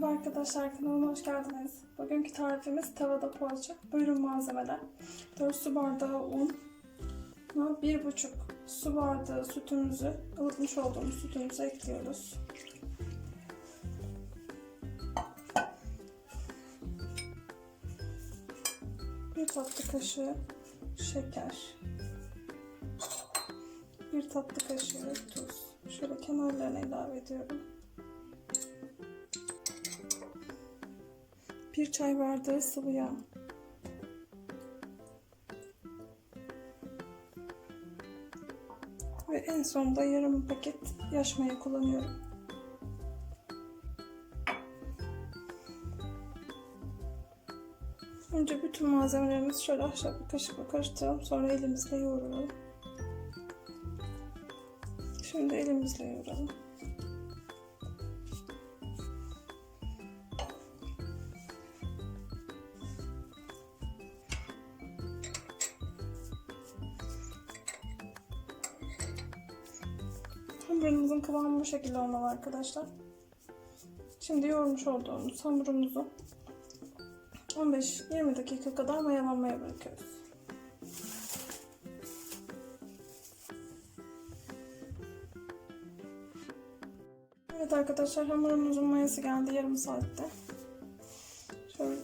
Merhaba arkadaşlar kanalıma hoş geldiniz. Bugünkü tarifimiz tavada poğaça. Buyurun malzemeler. 4 su bardağı un, 1,5 su bardağı sütümüzü, ılıtmış olduğumuz sütümüzü ekliyoruz. Bir tatlı kaşığı şeker. Bir tatlı kaşığı tuz. Şöyle kenarlarına ilave ediyorum. Bir çay bardağı sıvı yağ. Ve en sonunda yarım paket yaş maya kullanıyorum. Önce bütün malzemelerimizi şöyle ahşap bir kaşıkla karıştıralım. Sonra elimizle yoğuralım. Şimdi elimizle yoğuralım. Hamurumuzun kıvamı bu şekilde olmalı arkadaşlar. Şimdi yoğurmuş olduğumuz hamurumuzu 15-20 dakika kadar mayalanmaya bırakıyoruz. Evet arkadaşlar hamurumuzun mayası geldi yarım saatte. Şöyle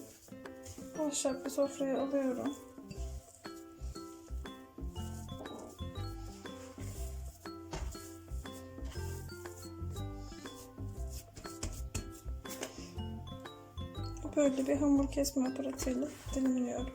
ahşap bir sofraya alıyorum. Böyle bir hamur kesme aparatıyla dilimliyorum.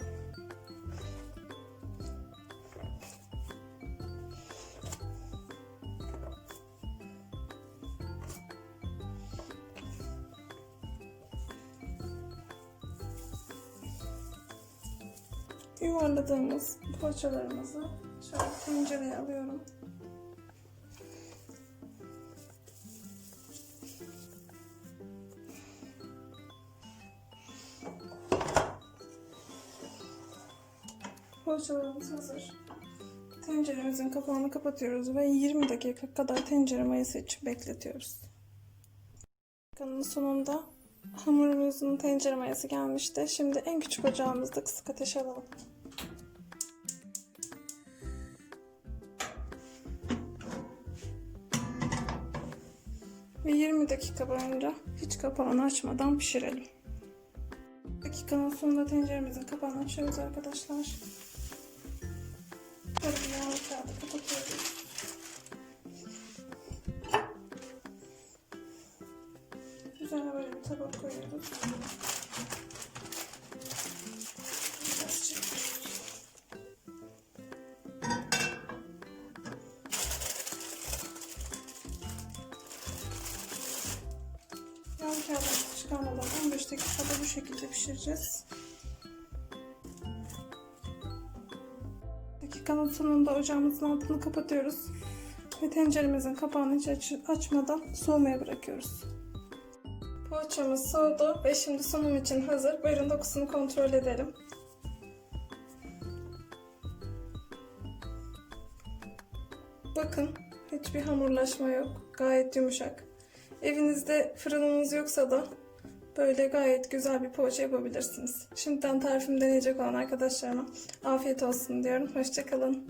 Yuvarladığımız poğaçalarımızı şöyle tencereye alıyorum. Poğaçalarımız hazır. Tenceremizin kapağını kapatıyoruz ve 20 dakika kadar tencere mayası için bekletiyoruz. Dakikanın sonunda hamurumuzun tencere mayası gelmişti. Şimdi en küçük ocağımızda kısık ateş alalım. Ve 20 dakika boyunca hiç kapağını açmadan pişirelim. Dakikanın sonunda tenceremizin kapağını açıyoruz arkadaşlar. Üzerine böyle bir tabak koyuyoruz. Yağlı kağıdı çıkarmadan 15 dakikada bu şekilde pişireceğiz. Dakikanın sonunda ocağımızın altını kapatıyoruz. Ve tenceremizin kapağını hiç aç açmadan soğumaya bırakıyoruz. Poğaçamız soğudu ve şimdi sunum için hazır. Buyurun dokusunu kontrol edelim. Bakın hiçbir hamurlaşma yok. Gayet yumuşak. Evinizde fırınınız yoksa da böyle gayet güzel bir poğaça yapabilirsiniz. Şimdiden tarifimi deneyecek olan arkadaşlarıma afiyet olsun diyorum. Hoşçakalın.